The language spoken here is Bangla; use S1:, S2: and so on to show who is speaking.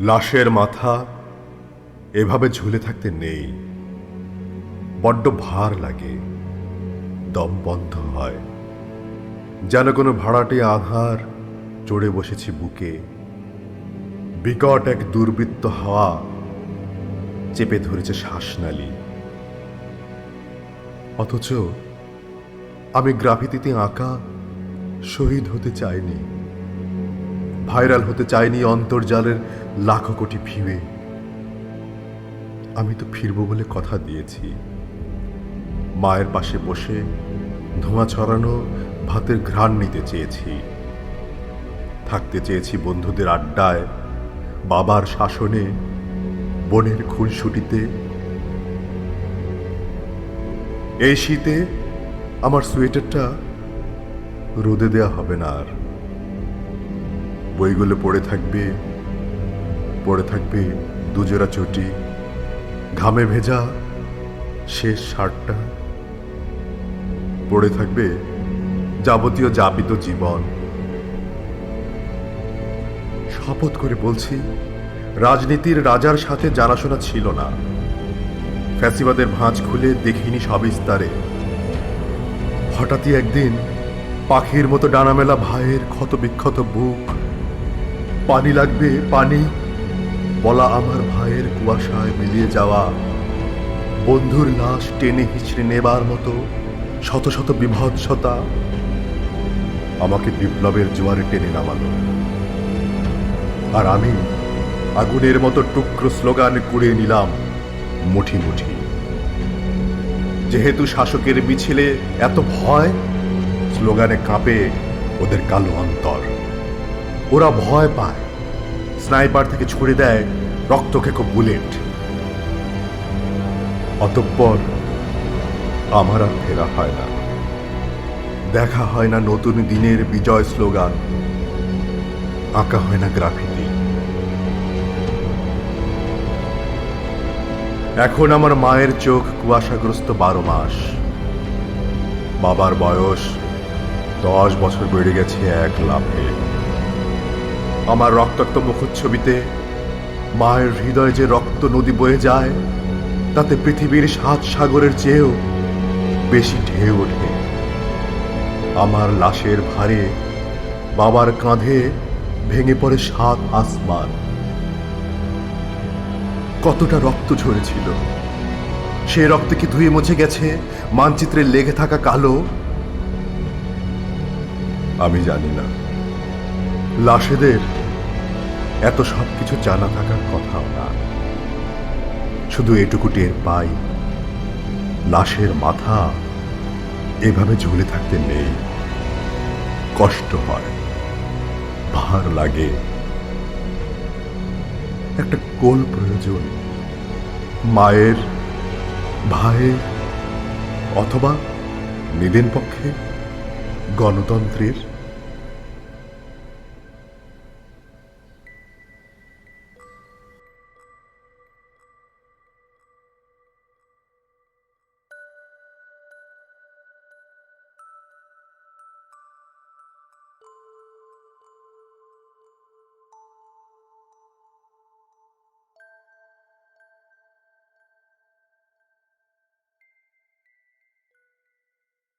S1: লাশের মাথা এভাবে ঝুলে থাকতে নেই। বড্ড ভার লাগে। দম বন্ধ হয়। যেন কোনো ভাড়াটে আধার চড়ে বসেছি বুকে। বিকট এক দুর্বৃত্ত হাওয়া চেপে ধরেছে শ্বাসনালী। অথচ আমি গ্রাফিতিতে আঁকা শহীদ হতে চাইনি। ভাইরাল হতে চাইনি অন্তর্জালের লাখো কোটি ভিড়ে আমি তো ফিরবো বলে কথা দিয়েছি। মায়ের পাশে বসে ধোঁয়া ছড়ানো ভাতের ঘ্রাণ নিতে চেয়েছি। থাকতে চেয়েছি বন্ধুদের আড্ডায়, বাবার শাসনে, বোনের খুনসুটিতে। এই শীতে আমার সোয়েটারটা রোদে দেয়া হবে না আর। বইগুলো পড়ে থাকবে পড়ে থাকবে দুজোড়া চটি। ঘামে ভেজা শেষ শার্টটা পড়ে থাকবে যাবতীয় যাপিত জীবন। শপথ করে বলছি, রাজনীতির রাজার সাথে জানাশোনা ছিল না। ফ্যাসিবাদের ভাঁজ খুলে দেখিনি সবিস্তারে হঠাৎই একদিন পাখির মতো ডানামেলা ভাইয়ের ক্ষত বিক্ষত বুক। পানি লাগবে, পানি বলা আমার ভাইয়ের কুয়াশায় মিলিয়ে যাওয়া, বন্ধুর লাশ টেনে হিচড়ে নেবার মতো শত শত বিভৎসতা আমাকে বিপ্লবের জোয়ারে টেনে নামালো। আর আমি আগুনের মতো টুকরো স্লোগান কুড়িয়ে নিলাম, মুঠি মুঠি। যেহেতু শাসকের মিছিলে এত ভয়, স্লোগানে কাঁপে ওদের কালো অন্তর। ওরা ভয় পায়। স্নাইপার থেকে ছুড়ে দেয় রক্তখেকো বুলেট। অতঃপর আমার আর ফেরা হয় না। দেখা হয় না নতুন দিনের বিজয় স্লোগান, আঁকা হয় না গ্রাফিতি। এখন আমার মায়ের চোখ কুয়াশাগ্রস্ত বারো মাস। বাবার বয়স দশ বছর বেড়ে গেছে এক লাফে। আমার রক্তাক্ত মুখচ্ছবিতে মায়ের হৃদয়ে যে রক্ত নদী বয়ে যায়, তাতে পৃথিবীর সাত সাগরের চেয়েও বেশি ঢেউ ওঠে। আমার লাশের ভারে বাবার কাঁধে ভেঙে পড়ে সাত আসমান। কতটা রক্ত ঝরেছিল। সে রক্ত কি ধুয়ে মুছে গেছে, মানচিত্রে লেগে থাকা কালো? আমি জানি না। লাশেদের এত সব কিছু জানা থাকার কথাও না। শুধু এটুকু টের পাই, লাশের মাথা এভাবে ঝুলে থাকতে নেই। কষ্ট হয়, ভার লাগে। একটা কোল প্রয়োজন, মায়ের, ভাইয়ের, অথবা নিদেন পক্ষে গণতন্ত্রের।